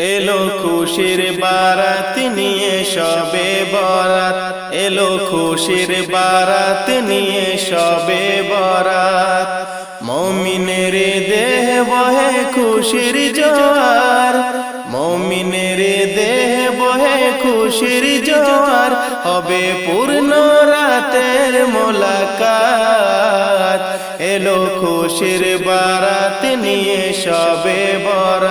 এলো খুশির বারাত নিয়ে সবে বরাত। এলো খুশির বারাত নিয়ে সবে বরাত। মমিনের দেহ বহে খুশির জোয়ার মমিনের দেহ বহে খুশির জোয়ার হবে পূর্ণ রাতের মোলাকাত। এলো খুশির বারাত নিয়ে সবে বরাত।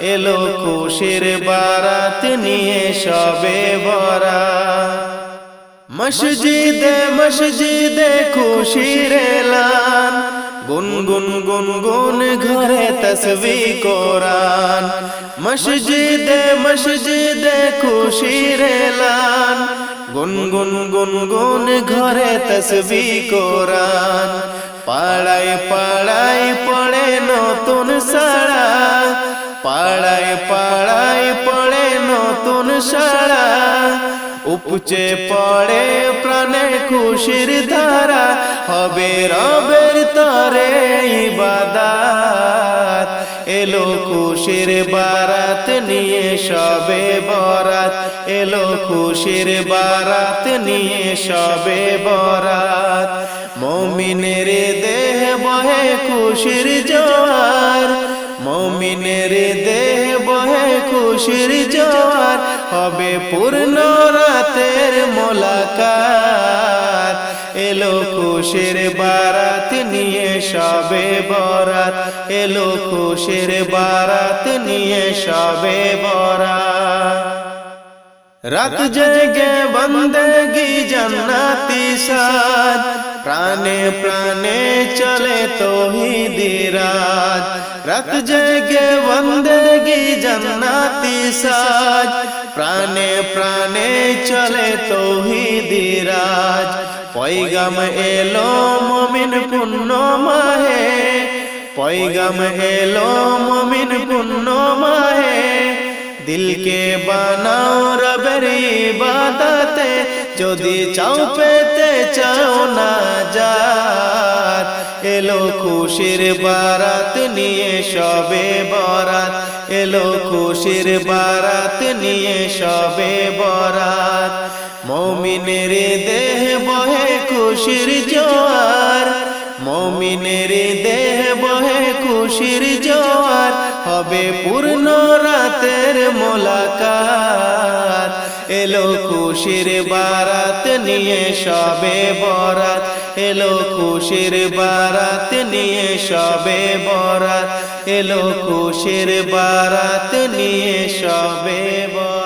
এলো খুশির বারাত নিয়ে সবে বরাত মসজিদে মসজিদে খুশির এলান। গুন গুন গুন গুন ঘরে তসবি কোরআন। মসজিদে মসজিদে খুশির এলান। গুন গুন গুন গুন ঘরে তসবি কোরআন। পাড়ায় পাড়ায় পড়ে নতুন সাড়া সাড়া উপচে পড়ে প্রাণে খুশির ধারা, হবে রবের তরে ইবাদাত। এলো খুশির বারাত নিয়ে সবে বরাত, এলো খুশির বারাত নিয়ে সবে বরাত। মমিনের দেহ বহে খুশির জোয়ার, মমিনের দেহ খুশির জোয়ার হবে পূর্ণ রাতের মোলাকাত। এলো খুশির বারাত নিয়ে সবে বরাত। এলো খুশির বারাত নিয়ে সবে বরাত। রাত জেগে বন্দগি জন্নাতি সাদ। প্রাণে প্রাণে চলে তোহিদি রাত রাত জেগে বন্দগি জন্নাতি সাদ প্রাণে প্রাণে চলে তোহিদি রাজ। পৈগাম এলো মমিন পুণ্য মাহে। পৈগাম এলো মমিন পুণ্য মাহে। দিলকে বানাও রবের ইবাদতে। যদি চাও পেতে চাও না যা এলো খুশির বারাত নিয়ে সবে বরাত, এলো খুশির বারাত নিয়ে সবে বরাত। মমিনের দেহ বহে খুশির জোয়ার মমিনের দেহ বহে খুশির জোয়ার, হবে পূর্ণ রাতের মোলাকাত। এলো খুশির বারাত নিয়ে সবে বরাত, এলো খুশির বারাত নিয়ে সবে বরাত, এলো খুশির বারাত নিয়ে সবে বরাত।